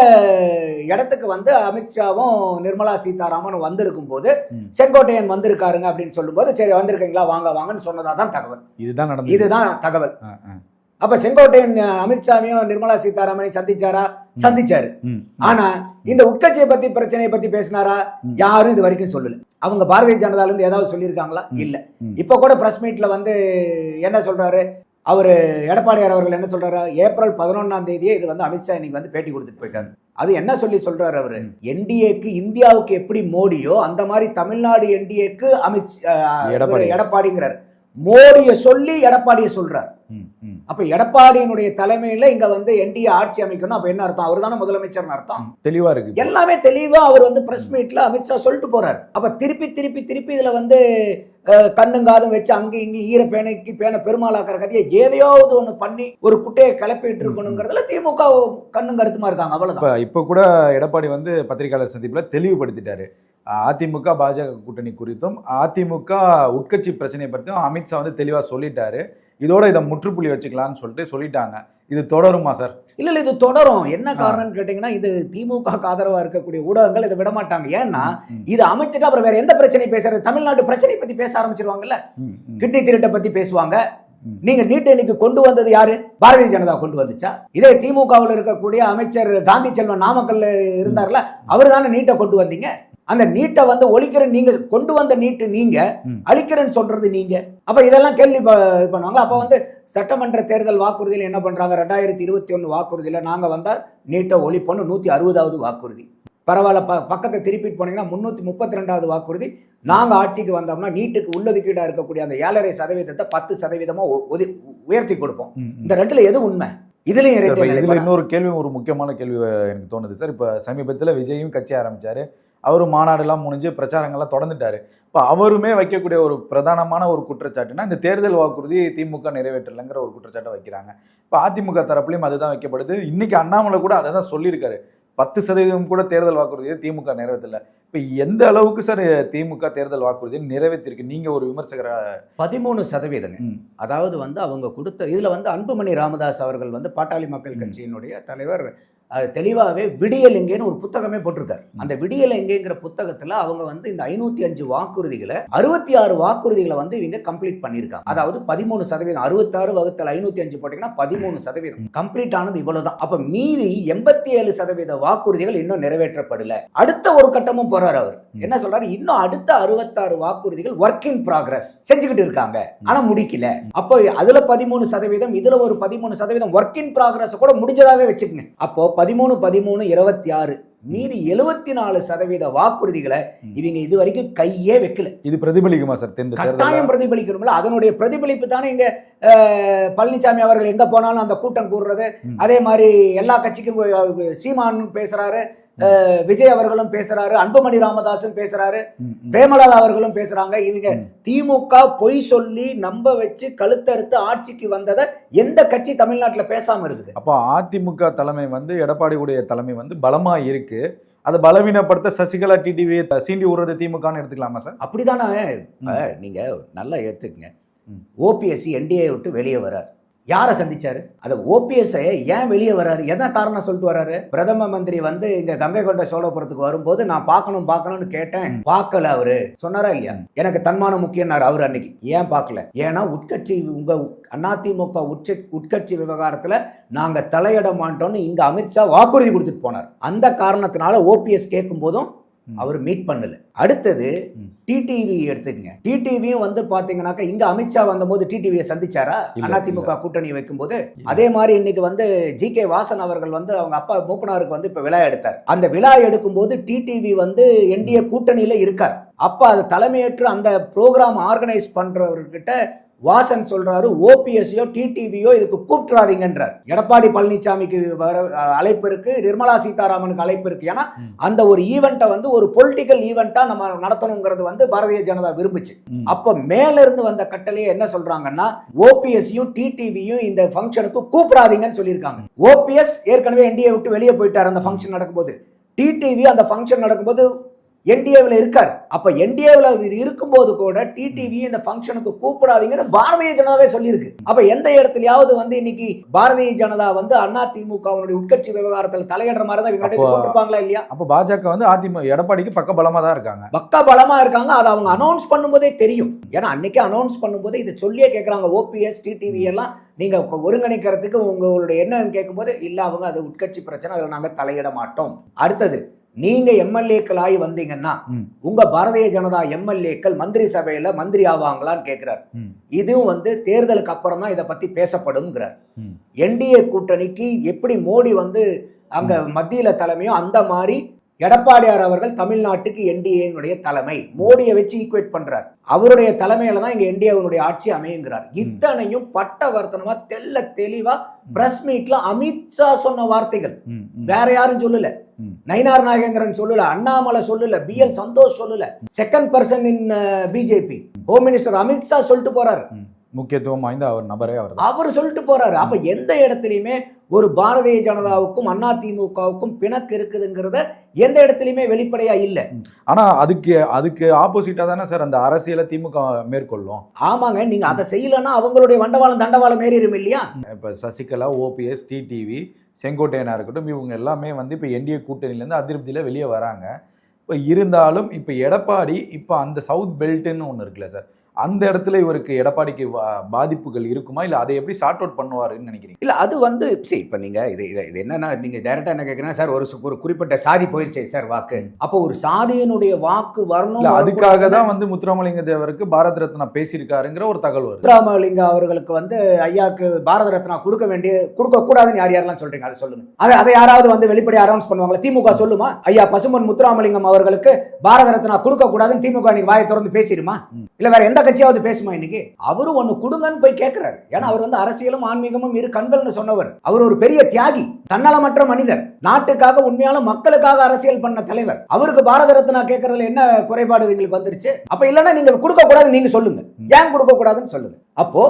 E: இடத்துக்கு வந்து அமித்ஷாவும் நிர்மலா சீதாராமன் வந்திருக்கும் போது. செங்கோட்டையன் வந்திருக்காருங்க அப்படின்னு சொல்லும்போது சரி வந்திருக்கீங்களா வாங்க வாங்கன்னு சொன்னதா தான் தகவல்
D: இதுதான்
E: இதுதான் தகவல். அப்ப செங்கோட்டையன் அமித்ஷாவையும் நிர்மலா சீதாராமனை சந்திச்சாரா சந்திச்சாரு. ஆனா இந்த உட்கட்சியை பத்தி பிரச்சனையை பத்தி பேசினாரா. யாரும் இது வரைக்கும் சொல்லல அவங்க பாரதிய ஜனதால இருந்து ஏதாவது சொல்லியிருக்காங்களா. இல்ல. இப்ப கூட பிரஸ் மீட்ல வந்து என்ன சொல்றாரு அவரு எடப்பாடியார் அவர்கள் என்ன சொல்றாரு? ஏப்ரல் பதினொன்னாம் தேதியே இது வந்து அமித்ஷா இன்னைக்கு வந்து பேட்டி கொடுத்துட்டு போயிட்டாரு. அது என்ன சொல்லி சொல்றாரு அவரு. என்டிஏக்கு இந்தியாவுக்கு எப்படி மோடியோ அந்த மாதிரி தமிழ்நாடு என்டிஏக்கு அமித் எடப்பாடிங்கிறார். மோடியை சொல்லி எடப்பாடியை
D: ம்.
E: அப்ப எடப்பாடியினுடைய தலைமையில இங்க வந்து என்டிஏ ஆட்சி அமைக்கணும். அப்ப என்ன அர்த்தம்? அவர் தானே முதலமைச்சர்னு அர்த்தம்?
D: தெளிவா இருக்கு.
E: எல்லாமே தெளிவா அவர் வந்து பிரஸ் மீட்ல அமித்ஷா சொல்லிட்டு போறாரு. அப்ப திருப்பி திருப்பி திருப்பி இதுல வந்து கண்ணும் காதும் வச்சு அங்கே இங்கே ஈர பேனைக்கு பேனை பெருமாளாக்கிற கதையை ஏதையாவது ஒன்று பண்ணி ஒரு குட்டையை கிளப்பிட்டு இருக்கணுங்கிறதுல திமுக கண்ணும் கருத்துமா இருக்காங்க. அவ்வளோதான்
D: இப்போ இப்போ கூட எடப்பாடி வந்து பத்திரிகையாளர் சந்திப்புல தெளிவுபடுத்திட்டாரு. அதிமுக பாஜக கூட்டணி குறித்தும் அதிமுக உட்கட்சி பிரச்சனையை பற்றியும் அமித்ஷா வந்து தெளிவாக சொல்லிட்டாரு. இதோட இதை முற்றுப்புள்ளி வச்சுக்கலாம்னு சொல்லிட்டு சொல்லிட்டாங்க. இது தொடருமா சார்?
E: இல்ல இல்ல இது தொடரும். என்ன காரணம்னு கேட்டீங்கன்னா இது திமுக க்கு ஆதரவா இருக்கக்கூடிய ஊடகங்கள் இதை விட மாட்டாங்க. ஏன்னா. இது அமைச்சிட்டு அப்புறம் வேற எந்த பிரச்சனை பேசுறது தமிழ்நாட்டு பிரச்சனை பத்தி பேச ஆரம்பிச்சிருவாங்கல்ல. கிட்னி திருட்டை பத்தி பேசுவாங்க. நீங்க நீட்டை இன்னைக்கு கொண்டு வந்தது யாரு? பாரதிய ஜனதா கொண்டு வந்துச்சா? இதே திமுகவில் இருக்கக்கூடிய அமைச்சர் காந்தி செல்வன் நாமக்கல்ல இருந்தார்ல அவர் தானே நீட்டை கொண்டு வந்தீங்க? அந்த நீட்டை வந்து ஒழிக்கிற நீங்க கொண்டு வந்த நீட்டு நீங்க. அழிக்கிறேன்னு சொல்றது நீங்க. அப்ப இதெல்லாம் கேள்வி பண்ணுவாங்க. அப்ப வந்து சட்டமன்ற தேர்தல் வாக்குறுதியில் என்ன பண்றாங்க? ரெண்டாயிரத்தி இருபத்தி ஒன்று வாக்குறுதியில் நாங்க வந்தா நீட்டை ஒழிப்போன்னு நூத்தி அறுபதாவது வாக்குறுதி. பரவாயில்ல ப பக்கத்தை திருப்பிட்டு போனீங்கன்னா முன்னூத்தி முப்பத்தி ரெண்டாவது வாக்குறுதி. நாங்க ஆட்சிக்கு வந்தோம்னா நீட்டுக்கு உள்ளதுக்கீடா இருக்கக்கூடிய அந்த ஏழரை சதவீதத்தை பத்து சதவீதமா ஒ- ஒதி உயர்த்தி கொடுப்போம். இந்த ரெண்டுல எது உண்மை? இதுலயும் இரட்டை
D: இதுல? இன்னொரு கேள்வி ஒரு முக்கியமான கேள்வி எனக்கு தோணுது. சார் இப்ப சமீபத்துல விஜயும் கட்சி ஆரம்பிச்சாரு. அவரும் மாநாடெல்லாம் முடிஞ்சு பிரச்சாரங்கள்லாம் தொடர்ந்துட்டாரு. இப்ப அவருமே வைக்கக்கூடிய ஒரு பிரதானமான ஒரு குற்றச்சாட்டுனா இந்த தேர்தல் வாக்குறுதி திமுக நிறைவேற்றலைங்கிற ஒரு குற்றச்சாட்டை வைக்கிறாங்க. இப்ப அதிமுக தரப்புலையும் அதுதான் வைக்கப்படுது. இன்னைக்கு அண்ணாமலை கூட அதை தான் சொல்லியிருக்காரு. பத்து சதவீதம் கூட தேர்தல் வாக்குறுதியை திமுக நிறைவேற்றல. இப்ப எந்த அளவுக்கு சார் திமுக தேர்தல் வாக்குறுதியை நிறைவேற்றிருக்கு? நீங்க ஒரு விமர்சகரா
E: பதிமூணு சதவீதங்க.
D: ம்,
E: அதாவது வந்து அவங்க கொடுத்த இதுல வந்து அன்புமணி ராமதாஸ் அவர்கள் வந்து பாட்டாளி மக்கள். கட்சியினுடைய தலைவர் அது தெளிவாகவே விடியல் எங்கேன்னு ஒரு புத்தகமே போட்டிருக்காரு. அந்த விடியல் எங்கேங்கிற அவங்க வந்து இந்த ஐநூத்தி அஞ்சு வாக்குறுதிகளை அறுபத்தி ஆறு வாக்குறுதிகளை வந்து இவங்க கம்ப்ளீட் பண்ணியிருக்காங்க. அதாவது பதிமூணு சதவீதம் அறுபத்தாறு வகுத்தல் ஐநூத்தி அஞ்சு போட்டீங்கன்னா பதிமூணு சதவீதம். கம்ப்ளீட் ஆனது இவ்வளவுதான். அப்ப மீதி எண்பத்தி ஏழு சதவீத வாக்குறுதிகள் இன்னும் நிறைவேற்றப்படல. அடுத்த ஒரு கட்டமும் போறாரு அவர். என்ன சொல்றாரு? இன்னும் அடுத்த அறுபத்தாறு வாக்குறுதிகள் ஒர்க் இன் ப்ராக்ரஸ் செஞ்சுக்கிட்டு இருக்காங்க. ஆனா முடிக்கல. அப்போ அதுல பதிமூணு சதவீதம் இதுல ஒரு பதிமூணு சதவீதம் ஒர்க் இன் ப்ராக்ரஸ் கூட முடிஞ்சதாவே வச்சுக்கங்க. அப்போ பதிமூணு பதிமூணு இருபத்தி ஆறு மீதி எழுபத்தி நாலு சதவீத வாக்குறுதிகளை இவங்க இது வரைக்கும் கையே வைக்கல.
D: இது பிரதிபலிக்குமா சார்
E: கட்டாயம் பிரதிபலிக்கணும்ல. அதனுடைய பிரதிபலிப்பு தானே இங்க பழனிசாமி அவர்கள் எங்க போனாலும் அந்த கூட்டம் கூடுறது. அதே மாதிரி எல்லா கட்சிக்கும் சீமான் பேசுறாரு. விஜய் அவர்களும் பேசுறாரு அன்புமணி ராமதாஸும் பேசுறாரு பிரேமலால் அவர்களும் பேசுறாங்க. இவங்க திமுக பொய் சொல்லி நம்ப வச்சு கழுத்தறுத்து ஆட்சிக்கு வந்ததை எந்த கட்சி தமிழ்நாட்டுல பேசாம இருக்குது?
D: அப்போ அதிமுக தலைமை வந்து எடப்பாடியுடைய தலைமை வந்து பலமா இருக்கு. அதை பலவீனப்படுத்த சசிகலா டிடிவி சீண்டி விடுறது திமுகன்னு எடுத்துக்கலாமா சார்?
E: அப்படிதானே? நீங்க நல்லா ஏத்துக்குங்க. ஓபிஎஸ்சி என்டிஏ விட்டு வெளியே வரார் யாரை சந்திச்சாரு? அது ஓபிஎஸ் ஏன் வெளியே வர்றாரு? என்ன காரணம் சொல்லிட்டு வர்றாரு? பிரதம மந்திரி வந்து இங்க கங்கை கொண்ட சோழபுரத்துக்கு வரும்போது நான் பார்க்கணும் பார்க்கணும்னு கேட்டேன். பார்க்கல அவரு. சொன்னாரா இல்லையா? எனக்கு தன்மானம் முக்கியம்னாரு அவர் அன்னைக்கு. ஏன் பார்க்கல? ஏன்னா உட்கட்சி உங்க அதிமுக உட்ச உட்கட்சி விவகாரத்துல நாங்க தலையிட மாட்டோம்னு இங்க அமித்ஷா வாக்குறுதி கொடுத்துட்டு போனார். அந்த காரணத்தினால ஓபிஎஸ் கேட்கும் போதும் அவர் மீட் பண்ணல. அடுத்தது. டிடிவி எடுத்துக்கங்க. டிடிவியும் வந்து பாத்தீங்கன்னாக்கா இங்க அமித்ஷா வந்தபோது டிடிவியை சந்திச்சாரா? அதிமுக கூட்டணி வைக்கும்போது? அதே மாதிரி இன்னைக்கு வந்து ஜி கே வாசன் அவர்கள் வந்து அவங்க அப்பா மூப்பனாருக்கு வந்து இப்ப விழா எடுத்தார். அந்த விழா எடுக்கும்போது டிடிவி வந்து என்டிஏ கூட்டணியில இருக்கார். அப்ப அது தலைமையேற்று அந்த ப்ரோக்ராம் ஆர்கனைஸ் பண்றவர்கிட்ட வாசன் சொல்றாரு ஓபிஎஸ்ஸையோ டிடிவியோ இதுக்கு கூப்பிட்டுறாதீங்கன்றார். எடப்பாடி பழனிசாமிக்கு வர அழைப்பு இருக்கு நிர்மலா சீதாராமனுக்கு அழைப்பு இருக்கு. ஏன்னா அந்த ஒரு ஈவெண்ட்டை வந்து ஒரு பொலிட்டிக்கல் ஈவெண்ட்டா நம்ம நடத்தணுங்கிறது வந்து பாரதிய ஜனதா விரும்புச்சு. அப்ப மேல இருந்து வந்த கட்டளையே என்ன சொல்றாங்கன்னா ஓபிஎஸ்யும் டிடிவியும் இந்த ஃபங்க்ஷனுக்கு கூப்பிடாதீங்கன்னு சொல்லியிருக்காங்க. ஓபிஎஸ் ஏற்கனவே என்டிஏ விட்டு வெளியே போயிட்டார் அந்த ஃபங்க்ஷன் நடக்கும்போது. டிடிவி அந்த ஃபங்க்ஷன் நடக்கும்போது என்டிஏவில் இருக்கார். அப்ப என்டிஏவில் இருக்கும்போது கூட டிடிவி இந்த ஃபங்க்ஷனுக்கு கூப்பிடாதீங்கன்னு பாரதிய ஜனதாவே சொல்லியிருக்கு. அப்ப எந்த இடத்துலயாவது வந்து இன்னைக்கு பாரதிய ஜனதா வந்து அண்ணா திமுகவினுடைய உட்கட்சி விவகாரத்தில் தலையிடுற மாதிரி தான் இவங்க கூப்பிட்டுருப்பாங்களா இல்லையா?
D: அப்போ பாஜக வந்து அதிமுக எடப்பாடிக்கு பக்க பலமா தான் இருக்காங்க.
E: பக்கா பலமா இருக்காங்க. அதை அவங்க அனௌன்ஸ் பண்ணும்போதே தெரியும். ஏன்னா அன்னைக்கே அனௌன்ஸ் பண்ணும்போதே இதை சொல்லியே கேட்குறாங்க ஓபிஎஸ் டிடிவி எல்லாம் நீங்க இப்ப ஒருங்கிணைக்கிறதுக்கு உங்களுடைய என்னன்னு கேட்கும்போது இல்ல அவங்க அது உட்கட்சி பிரச்சனை அதில் நாங்க தலையிட மாட்டோம். அடுத்தது நீங்க எம்எல்ஏக்கள் ஆகி வந்தீங்கன்னா. உங்க பாரதிய ஜனதா எம்எல்ஏக்கள் மந்திரி சபையில மந்திரி ஆவாங்களான்னு கேட்கிறார். இதுவும் வந்து தேர்தலுக்கு அப்புறம் தான் இதை பத்தி பேசப்படும்ங்கிறார். என்டிஏ கூட்டணிக்கு எப்படி மோடி வந்து அங்க மத்தியில தலைமையோ அந்த மாதிரி எடப்பாடியார் அவர்கள் தமிழ்நாட்டுக்கு என்டிஏனுடைய தலைமை. மோடியை வச்சு ஈக்குவேட் பண்றார். அவருடைய தலைமையில தான் இங்க என்டிஏனுடைய ஆட்சி அமையுங்கிறார். இத்தனையும் பட்டவர்த்தனமா தெல்ல தெளிவா பிரஸ் மீட்ல அமித்ஷா சொன்ன வார்த்தைகள். வேற யாரும் சொல்லல. நயினார் நாகேந்திரன் சொல்லல அண்ணாமலை சொல்லல பி எல் சந்தோஷ் சொல்லல. Second person in BJP home minister Amit Shah சொல்லிட்டு போறாரு.
D: முக்கியத்துவம் வாய்ந்த அவர் நபரே அவர்
E: அவர் சொல்லிட்டு போறாரு. அப்ப எந்த இடத்துலயுமே ஒரு பாரதிய ஜனதாவுக்கும் அண்ணா திமுகவுக்கும் பிணக்கு இருக்குதுங்கிறத எந்த இடத்துலயுமே வெளிப்படையா இல்ல.
D: ஆனா அதுக்கு அதுக்கு ஆப்போசிட்டா தானே சார் அந்த அரசியலை திமுக மேற்கொள்ளும்.
E: ஆமாங்க. நீங்க அதை செய்யலன்னா அவங்களுடைய வண்டவாளம் தண்டவாளம் ஏறிடும் இல்லையா?
D: இப்போ சசிகலா ஓபிஎஸ் டிடிவி செங்கோட்டையனா இருக்கட்டும் இவங்க எல்லாமே வந்து இப்போ என்டிஏ கூட்டணியிலேருந்து அதிருப்தியில் வெளியே வராங்க. இப்போ இருந்தாலும் இப்போ எடப்பாடி இப்போ அந்த சவுத் பெல்ட்னு ஒன்று இருக்குல்ல சார் அந்த இடத்துல இவருக்கு எடப்பாடிக்கு பாதிப்புகள் இருக்குமா? இல்லை அதை எப்படி சார்ட் அவுட் பண்ணுவாருன்னு நினைக்கிறீங்க?
E: இல்ல அது வந்து சரி இப்ப நீங்க இது இது இது என்னன்னா நீங்க டைரக்டா என்ன கேக்குறீங்கன்னா சார் ஒரு ஒரு குறிப்பிட்ட சாதி போயிருச்சே சார் வாக்கு. அப்போ ஒரு சாதியினுடைய வாக்கு வரணும்
D: அதுக்காக தான் வந்து முத்துராமலிங்க தேவருக்கு பாரத் ரத்னா பேசியிருக்காருங்கிற ஒரு தகவல்
E: முத்துராமலிங்க அவர்களுக்கு வந்து ஐயாக்கு பாரத ரத்னா கொடுக்க வேண்டிய கொடுக்க கூடாதுன்னு யார் யாரெல்லாம் சொல்றீங்க? அதை சொல்லுங்க. அதை அதை யாராவது வந்து வெளிப்படையா அனௌன்ஸ் பண்ணுவாங்களா? திமுக சொல்லுமா? ஐயா பசுமன் முத்துராமலிங்கம் அவர்களுக்கு பாரத ரத்னா கொடுக்க கூடாதுன்னு திமுக இன்னைக்கு வாயை திறந்து பேசிடுமா இல்ல வேற எந்த கட்சியாவது பேசுமா இன்னைக்கு? அவரு ஒண்ணு கொடுங்கன்னு போய் கேட்கிறாரு ஏன்னா அவர் வந்து அரசியலும் ஆன்மீகமும் இரு கண்கள்னு சொன்னவர். அவர் ஒரு பெரிய தியாகி தன்னலமற்ற மனிதர் நாட்டுக்காக உண்மையாலும் மக்களுக்காக அரசியல் பண்ண தலைவர். அவருக்கு பாரத ரத்னா கேட்கறதுல என்ன குறைபாடு எங்களுக்கு வந்துருச்சு? அப்ப இல்லைன்னா நீங்க கொடுக்க கூடாதுன்னு நீங்க சொல்லுங்க. ஏன் கொடுக்க கூடாதுன்னு சொல்லுங்க. அப்போ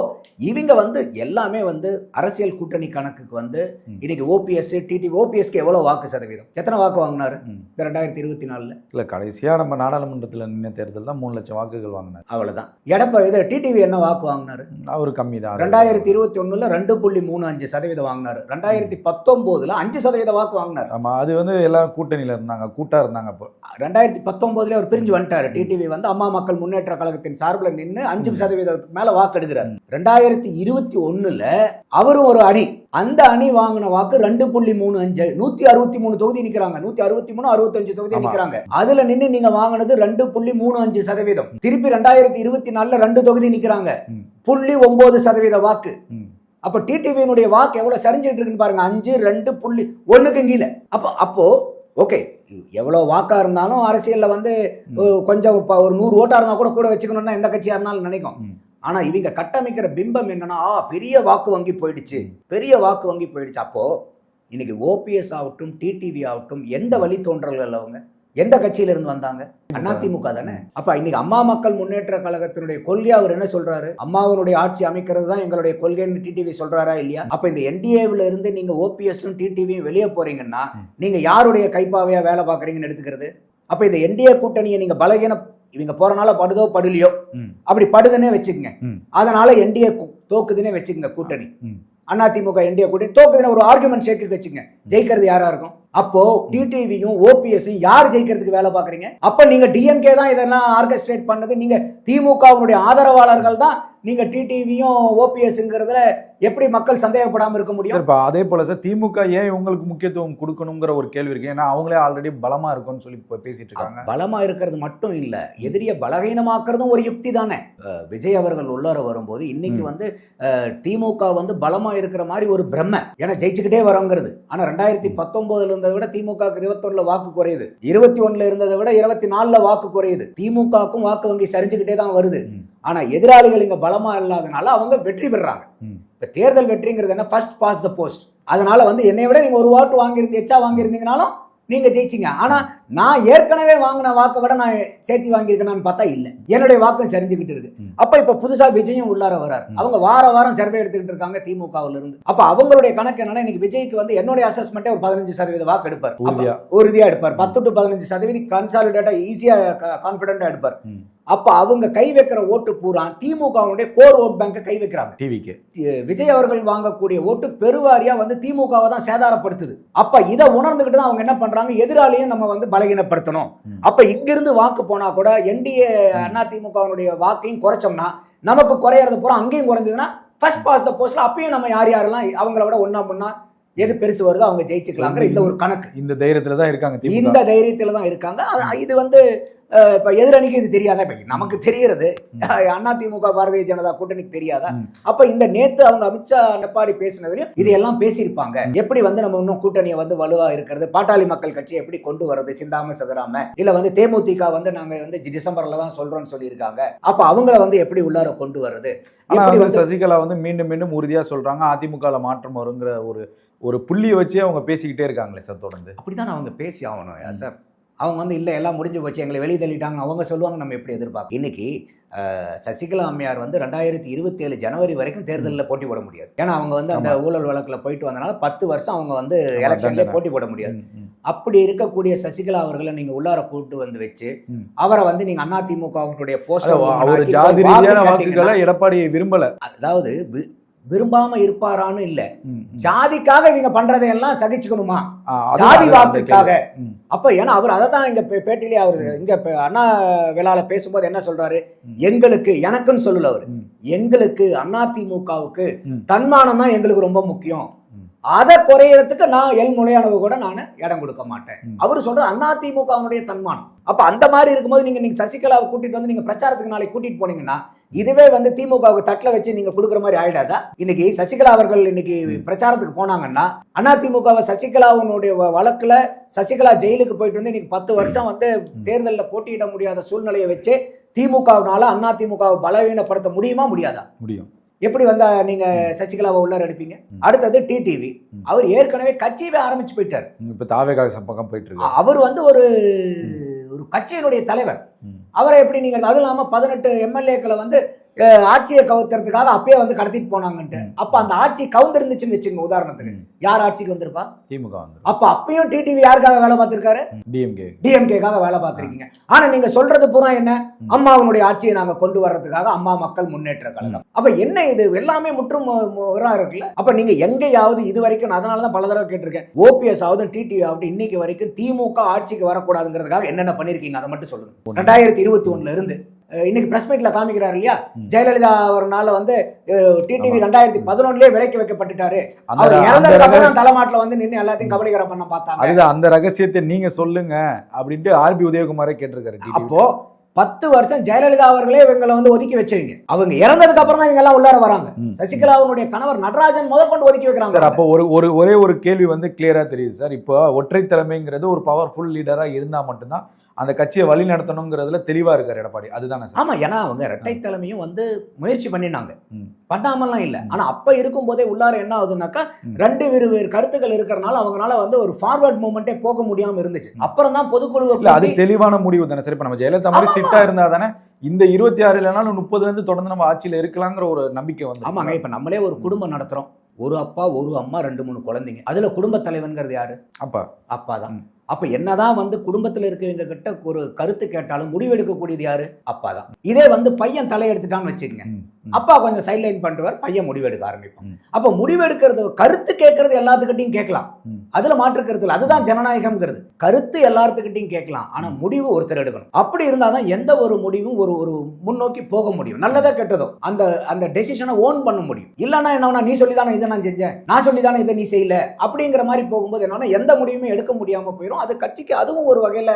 E: இவங்க வந்து எல்லாமே வந்து அரசியல் கூட்டணி கணக்குக்கு வந்து. இன்னைக்கு ஓபிஎஸ் டிடி ஓபிஎஸ்க்கு எவ்வளவு வாக்கு சதவீதம்? எத்தனை வாக்கு வாங்கினாரு. இந்த ரெண்டாயிரத்தி இருபத்தி நாலுல.
D: இல்லை கடைசியாக நம்ம நாடாளுமன்றத்தில் நின்ன தேர்தல் தான் மூணு லட்சம் வாக்குகள் வாங்கினார்.
E: அவ்வளவுதான். எடப்பாடி இது டிடிவி என்ன வாக்கு வாங்கினாரு?
D: அவரு கம்மி தான்
E: ரெண்டாயிரத்தி இருபத்தி ஒண்ணுல ரெண்டு புள்ளி மூணு அஞ்சு சதவீதம் வாங்கினாரு. ரெண்டாயிரத்தி பத்தொன்பதுல அஞ்சு சதவீத வாக்கு வாங்கினாரு.
D: ஆமா அது வந்து எல்லாம் கூட்டணியில இருந்தாங்க கூட்டா இருந்தாங்க அப்போ.
E: ரெண்டாயிரத்தி பத்தொன்பதுல அவர் பிரிஞ்சு வந்துட்டாரு. டிடிவி வந்து அம்மா மக்கள் முன்னேற்ற கழகத்தின் சார்பில் நின்று அஞ்சு சதவீதத்துக்கு மேல வாக்கு எடுக்கிறார். ரெண்டாயிரத்தி இருபத்தி ஒண்ணுல அவரும் ஒரு அணி அந்த அணி வாங்கின வாக்கு ரெண்டு புள்ளி மூணு அஞ்சு நூத்தி அறுபத்தி மூணு தொகுதி நிக்கிறாங்க. நூத்தி அறுபத்தி மூணு அறுபத்தஞ்சு தொகுதி. நிக்கிறாங்க. அதுல நின்னு நீங்க வாங்கினது ரெண்டு புள்ளி மூணு அஞ்சு சதவீதம். திருப்பி ரெண்டாயிரத்தி இருபத்தி நாலுல ரெண்டு தொகுதி நிக்கிறாங்க. புள்ளி ஒன்பது சதவீத வாக்கு. அப்ப டிடிவியினுடைய வாக்கு எவ்வளவு சரிஞ்சிட்டு இருக்குன்னு பாருங்க. அஞ்சு ரெண்டு புள்ளி ஒண்ணுக்கு கீழே. அப்போ அப்போ ஓகே எவ்வளவு வாக்கா இருந்தாலும் அரசியல்ல வந்து கொஞ்சம் ஒரு நூறு ஓட்டா இருந்தா கூட கூட வச்சுக்கணும்னா எந்த கட்சியா இருந்தாலும் நினைக்கும்.
D: ம்.
E: ஆனா இவங்க கட்டமைக்கிற பிம்பம் என்னன்னா பெரிய வாக்கு வங்கி போயிடுச்சு. பெரிய வாக்கு வங்கி போயிடுச்சு. அப்போ இன்னைக்கு ஓபிஎஸ் ஆகட்டும் டிடிவி ஆகட்டும் எந்த வழி தோன்றல்கள் அவங்க? எந்த கட்சியில இருந்து வந்தாங்க அதிமுக தானே. அப்ப இன்னைக்கு அம்மா மக்கள் முன்னேற்ற கழகத்தினுடைய கொள்கை அவர் என்ன சொல்றாரு? அம்மாவினுடைய ஆட்சி அமைக்கிறது தான் எங்களுடைய கொள்கைன்னு டிடிவி சொல்றாரா இல்லையா? அப்ப இந்த என்டிஏவில் இருந்து நீங்க ஓபிஎஸும் டிடிவியும் வெளியே போறீங்கன்னா நீங்க யாருடைய கைப்பாவையா வேலை பார்க்குறீங்கன்னு எடுத்துக்கிறது? அப்ப இந்த என்டிஏ கூட்டணியை நீங்க பலகீன இவங்க போறனால படுதோ படுலையோ. அப்படி படுதுன்னே வச்சுக்கோங்க. அதனால என்டிஏ தோக்குதுன்னே வச்சுக்கோங்க கூட்டணி. அதிமுக என்டிஏ கூட்டணி தோக்குதுன்னு ஒரு ஆர்குமெண்ட் சேர்க்கு வச்சுங்க ஜெயிக்கிறது யாரா இருக்கும்? அப்போ டிடிவியும் ஓபிஎஸும் யார் ஜெயிக்கிறதுக்கு வேலை பார்க்குறீங்க? அப்ப நீங்க டிஎம்கே தான் இதெல்லாம் ஆர்கஸ்ட்ரேட் பண்ணது. நீங்க திமுகவினுடைய ஆதரவாளர்கள் தான் நீங்க டிடிவியும் ஓபிஎஸ்ங்கிறதுல எப்படி மக்கள் சந்தேகப்படாம இருக்க முடியும்?
D: இப்போ அதே போல சார் திமுக ஏன் இவங்களுக்கு முக்கியத்துவம் கொடுக்கணுங்கிற ஒரு கேள்வி இருக்கு. ஏன்னா அவங்களே ஆல்ரெடி பலமா இருக்கும்னு சொல்லி இப்போ பேசிட்டு இருக்காங்க.
E: பலமா இருக்கிறது மட்டும் இல்ல எதிரிய பலகீனமாக்குறதும் ஒரு யுக்தி தானே. விஜய் அவர்கள் உள்ளார வரும்போது இன்னைக்கு. வந்து திமுக வந்து பலமா இருக்கிற மாதிரி ஒரு பிரம்மை ஏன்னா ஜெயிச்சுக்கிட்டே வரோங்கிறது. ஆனா ரெண்டாயிரத்தி பத்தொன்பதுல இருந்ததை விட திமுக இருபத்தொன்னுல வாக்கு குறையுது. இருபத்தி ஒண்ணுல இருந்ததை விட இருபத்தி நாலுல வாக்கு குறையுது. திமுகவுக்கும் வாக்கு வங்கி சரிஞ்சுக்கிட்டே தான் வருது
D: ம்.
E: ஆனா எதிராளிகள் இங்க பலமா இல்லாதனால அவங்க வெற்றி பெறுறாங்க
D: ம்.
E: இப்ப தேர்தல் வெற்றிங்கிறது என்ன ஃபர்ஸ்ட் பாஸ் த போஸ்ட் அதனால வந்து என்னை விட நீங்க ஒரு வாட்டு வாங்கியிருந்து எச்சா வாங்கியிருந்தீங்கனாலும் நீங்க ஜெயிச்சீங்க ஆனா நான் ஏற்கனவே வாங்கின வாக்கை விட நான் சேர்த்து வாங்கியிருக்கேனான்னு பார்த்தா இல்ல என்னுடைய வாக்கும் சரிஞ்சுக்கிட்டு இருக்கு. அப்ப இப்ப புதுசா விஜயும் உள்ளார வராரு. அவங்க வார வாரம் சர்வே எடுத்துக்கிட்டு இருக்காங்க திமுகவுல இருந்து அப்ப அவங்களுடைய கணக்கு என்னன்னா இன்னைக்கு விஜய்க்கு வந்து என்னுடைய அசஸ்மெண்ட்டே ஒரு பதினஞ்சு சதவீத வாக்கு எடுப்பார்
D: உறுதியா.
E: எடுப்பார் பத்து டு பதினஞ்சு சதவீதம் கன்சாலிடேட்டா ஈஸியா கான்பிடண்டா எடுப்பார். அப்ப அவங்க கை வைக்கிற ஓட்டு பூரா திமுகவுடைய கோர் ஓட் பேங்கை கை வைக்கிறாங்க.
D: டிவிக்கு.
E: விஜய் அவர்கள் வாங்கக்கூடிய ஓட்டு பெருவாரியா வந்து திமுகவை தான் சேதாரப்படுத்துது. அப்ப இதை உணர்ந்துகிட்டு தான் அவங்க என்ன பண்றாங்க? எதிராளியும் நம்ம வந்து பலகீனப்படுத்தணும். அப்ப இங்கிருந்து வாக்கு போனா கூட என்டிஏ அண்ணா திமுகவுடைய வாக்கையும் குறைச்சோம்னா நமக்கு குறையறது பூரா அங்கேயும் குறைஞ்சதுன்னா ஃபர்ஸ்ட் பாஸ் த போஸ்ட்ல அப்பயும் நம்ம யார் யாரெல்லாம் அவங்கள விட ஒண்ணா முன்னா எது பெருசு வருதோ அவங்க ஜெயிச்சுக்கலாங்கிற இந்த ஒரு கணக்கு.
D: இந்த தைரியத்துல தான் இருக்காங்க
E: இந்த தைரியத்துல தான் இருக்காங்க. இது வந்து இப்ப எதிரணிக்கு இது தெரியாதா? இப்ப நமக்கு தெரியறது அண்ணா திமுக பாரதிய ஜனதா கூட்டணிக்கு தெரியாதா. அப்ப இந்த நேத்து அவங்க அமித்ஷா எடப்பாடி பேசினதுலயும் இதையெல்லாம் பேசியிருப்பாங்க. எப்படி வந்து நம்ம இன்னும் கூட்டணியை வந்து வலுவா இருக்கிறது? பாட்டாளி மக்கள் கட்சியை எப்படி கொண்டு வர்றது? சிந்தாம சதுராம இல்ல வந்து தேமுதிக வந்து நாங்க வந்து டிசம்பர்ல தான் சொல்றோம்னு சொல்லியிருக்காங்க. அப்ப அவங்கள வந்து எப்படி உள்ளார கொண்டு வர்றது? எப்படி
D: வந்து சசிகலா வந்து மீண்டும் மீண்டும் உறுதியா சொல்றாங்க. அதிமுகல மாற்றம் வருங்கிற ஒரு ஒரு புள்ளியை வச்சே அவங்க பேசிக்கிட்டே இருக்காங்களே சார் தொடர்ந்து.
E: அப்படிதான் அவங்க பேசி ஆகணும் சார். அவங்க வந்து இல்லை எல்லாம் முடிஞ்சு போச்சு எங்களை வெளியே தள்ளிட்டாங்க. அவங்க சொல்லுவாங்க நம்ம எப்படி எதிர்பார்க்க இன்னைக்கு சசிகலா அம்மையார் வந்து ரெண்டாயிரத்தி இருபத்தி ஏழு ஜனவரி வரைக்கும் தேர்தலில் போட்டி போட முடியாது. ஏன்னா அவங்க வந்து அந்த ஊழல் வழக்கில் போயிட்டு வந்தனால பத்து வருஷம் அவங்க வந்து எலெக்ஷன்ல. போட்டி போட முடியாது. அப்படி இருக்கக்கூடிய சசிகலா அவர்களை நீங்க உள்ளார கூட்டு வந்து வச்சு. அவரை வந்து நீங்க அதிமுக
D: அதாவது
E: போஸ்டர்
D: அவர் ஜாதி ரீதியான வாக்குகளை எடப்பாடி விரும்பல.
E: அதாவது விரும்பாம இருப்பாரான்னு இல்ல. ஜாதிக்காக இவங்க பண்றதையெல்லாம் சகிச்சுக்கணுமா ஜாதி வாக்குக்காக. அப்ப ஏன்னா அவர் அதை தான் இங்க பே- பேட்டியிலே அவர் இங்க அண்ணா விழால பேசும்போது என்ன சொல்றாரு எங்களுக்கு எனக்குன்னு சொல்லல அவர். எங்களுக்கு அதிமுகவுக்கு
D: ம்.
E: தன்மானம் தான் எங்களுக்கு ரொம்ப முக்கியம். அதை குறையறதுக்கு நான் எல் முளையானவு கூட நான் இடம் கொடுக்க மாட்டேன். அவர் சொல்ற அதிமுகவுடைய தன்மானம் அப்ப அந்த மாதிரி இருக்கும்போது நீங்க நீங்க சசிகலாவை கூட்டிட்டு வந்து நீங்க பிரச்சாரத்துக்கு நாளைக்கு கூட்டிட்டு போனீங்கன்னா இதுவே வந்து திமுகவுக்கு தட்டில் வச்சு நீங்க கொடுக்குற மாதிரி ஆயிடாதா? இன்னைக்கு சசிகலா அவர்கள் இன்னைக்கு பிரச்சாரத்துக்கு போனாங்கன்னா அதிமுகவை சசிகலாவுடைய வ- வழக்குல சசிகலா ஜெயிலுக்கு போயிட்டு வந்து இன்னைக்கு பத்து வருஷம் வந்து தேர்தலில் போட்டியிட முடியாத சூழ்நிலையை வச்சு திமுகவினால அதிமுகவை பலவீனப்படுத்த முடியுமா முடியாதா?
D: முடியும்.
E: எப்படி வந்தா நீங்க சசிகலாவை உள்ளார எடுப்பீங்க. அடுத்தது டிடிவி. அவர் ஏற்கனவே கட்சியவே ஆரம்பிச்சு போயிட்டார்.
D: இப்ப தாவேகாக பக்கம் போயிட்டு இருக்கு.
E: அவர் வந்து ஒரு ஒரு கட்சியினுடைய தலைவர். அவரை எப்படி நீங்க அது இல்லாம பதினெட்டு எம்எல்ஏக்களை வந்து ஆட்சியை கவுத்துறதுக்காக அப்பயே வந்து கடத்திட்டு போனாங்கன்ட்டு. அப்ப அந்த ஆட்சி கவுந்திருந்துச்சுன்னு வச்சுங்க உதாரணத்துக்கு. யார் ஆட்சிக்கு வந்திருப்பா?
D: திமுக வந்து
E: அப்ப அப்பயும் டிடிவி யாருக்காக வேலை பார்த்திருக்காரு?
D: டிஎம்கே
E: டிஎம்கேக்காக வேலை பார்த்திருக்கீங்க. ஆனா நீங்க சொல்றது பூரா என்ன? அம்மாவினுடைய ஆட்சியை நாங்க கொண்டு வர்றதுக்காக அம்மா மக்கள் முன்னேற்ற கழகம். அப்ப என்ன இது? எல்லாமே முற்றும் இருக்குல்ல? அப்ப நீங்க எங்கேயாவது இது வரைக்கும் அதனாலதான் பல தடவை கேட்டிருக்கேன் ஓபிஎஸ் ஆவது டிடிவி ஆவது இன்னைக்கு வரைக்கும் திமுக ஆட்சிக்கு வரக்கூடாதுங்கிறதுக்காக என்னென்ன பண்ணிருக்கீங்க? அதை மட்டும் சொல்லுங்க. ரெண்டாயிரத்தி இருபத்தி ஒண்ணுல இருந்து இன்னைக்கு பிரஸ் மீட்ல காமிக்கிறாரு இல்லையா? ஜெயலலிதா அவர்னால வந்து டிடிவி ரெண்டாயிரத்தி பதினொன்னுலயே விலைக்கு வைக்கப்பட்டுட்டாரு. அவர் இறந்ததுக்கு தான் தலைமாட்டில் வந்து நின்று எல்லாத்தையும் கபலீகரம் பண்ண பார்த்தாங்க.
D: அதுதான் அந்த ரகசியத்தை நீங்க சொல்லுங்க அப்படின்ட்டு ஆர்பி உதயகுமாரே கேட்டிருக்காரு
E: அப்போ பத்து வருஷம் ஜெயலலிதா அவர்களே இவங்களை வந்து ஒதுக்கி வச்சவங்க. அவங்க இறந்ததுக்கு அப்புறம் தான் இவங்க எல்லாம் உள்ளார வராங்க.
D: ம்.
E: சசிகலாவுடைய கணவர் நடராஜன் முதல் கொண்டு ஒதுக்கி வைக்கிறாங்க.
D: சார் அப்போ ஒரு ஒரு ஒரே ஒரு கேள்வி வந்து கிளியரா தெரியுது சார். இப்போ ஒற்றை தலைமைங்கிறது ஒரு பவர்ஃபுல் லீடரா இருந்தா மட்டும்தான் அந்த கட்சியை வழி நடத்தணுங்கிறதுல தெளிவா இருக்காரு எடப்பாடி. அதுதானே
E: ஆமா ஏன்னா அவங்க இரட்டை தலைமையும் வந்து முயற்சி பண்ணினாங்க.
D: ம்.
E: பண்ணாமலாம் இல்ல. ஆனா அப்ப இருக்கும் போதே உள்ளார என்ன ஆகுதுனாக்கா
D: ம்.
E: ரெண்டு வேறு வேறு கருத்துக்கள் இருக்கிறனால அவங்களால வந்து ஒரு ஃபார்வர்ட் மூமெண்ட்டே போக முடியாம இருந்துச்சு. அப்புறம் தான் பொதுக்குழுவை
D: இல்ல அது தெளிவான முடிவு தானே. சார் இப்ப நம்ம ஜெயலலிதா மாதிரி. சிட்டா இருந்தா தானே இந்த இருபத்தி ஆறு இல்லைனாலும் முப்பதுல இருந்து தொடர்ந்து நம்ம ஆட்சியில இருக்கலாங்கிற ஒரு நம்பிக்கை வந்து
E: ஆமாங்க இப்ப நம்மளே ஒரு குடும்பம் நடத்துறோம். ஒரு அப்பா ஒரு அம்மா ரெண்டு மூணு குழந்தைங்க. அதுல குடும்ப தலைவன்கிறது யாரு?
D: அப்பா.
E: அப்பா தான். அப்ப என்னதான் வந்து குடும்பத்துல இருக்கவங்க கிட்ட ஒரு கருத்து கேட்டாலும் முடிவெடுக்கக்கூடியது யாரு அப்பா தான் இதே வந்து பையன் தலையெடுத்துட்டான்னு வச்சுக்கங்க. அப்பா கொஞ்சம் சைட்லைன் பண்ணுவார் பையன் முடிவெடுக்க ஆரம்பிப்பான். அப்ப முடிவெடுக்கிறது கருத்து கேட்கறது எல்லாத்துக்கிட்டையும் கேட்கலாம். அதுல இல்லை. அதுதான் ஜனநாயகம்ங்கிறது. கருத்து எல்லாத்துக்கிட்டையும் கேட்கலாம். ஆனா முடிவு ஒருத்தர் எடுக்கணும். அப்படி இருந்தாதான் எந்த ஒரு முடிவும் ஒரு ஒரு முன்னோக்கி போக முடியும். நல்லதோ கெட்டதோ. அந்த அந்த டெசிஷனை ஓன் பண்ண முடியும். இல்லைன்னா என்ன நீ சொல்லி தானே இதை நான் செஞ்சேன். நான் சொல்லி தானே இதை நீ செய்யல. அப்படிங்கிற மாதிரி போகும்போது என்னன்னா எந்த முடிவுமே எடுக்க முடியாம போயிடும் அது கட்சிக்கு அதுவும் ஒரு வகையில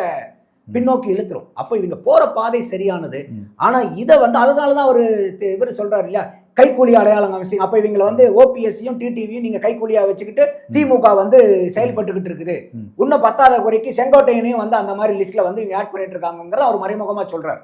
E: பின்னோக்கி இழுத்துரும். அப்போ இவங்க போற பாதை சரியானது.
D: ம்.
E: ஆனா இதை வந்து அதனால தான் ஒரு இவர் சொல்றாரு இல்லையா? கைக்கூலி அடையாளம் காமிச்சிங்க அப்ப இவங்களை வந்து ஓபிஎஸ்சியும் டிடிவியும் நீங்க கைக்கூலியா வச்சுக்கிட்டு திமுக வந்து செயல்பட்டுக்கிட்டு இருக்குது. இன்னும் பத்தாத குறைக்கு செங்கோட்டையனையும் வந்து அந்த மாதிரி லிஸ்ட்ல வந்து இவங்க ஆட் பண்ணிட்டு இருக்காங்கிறத அவர் மறைமுகமா சொல்றாரு.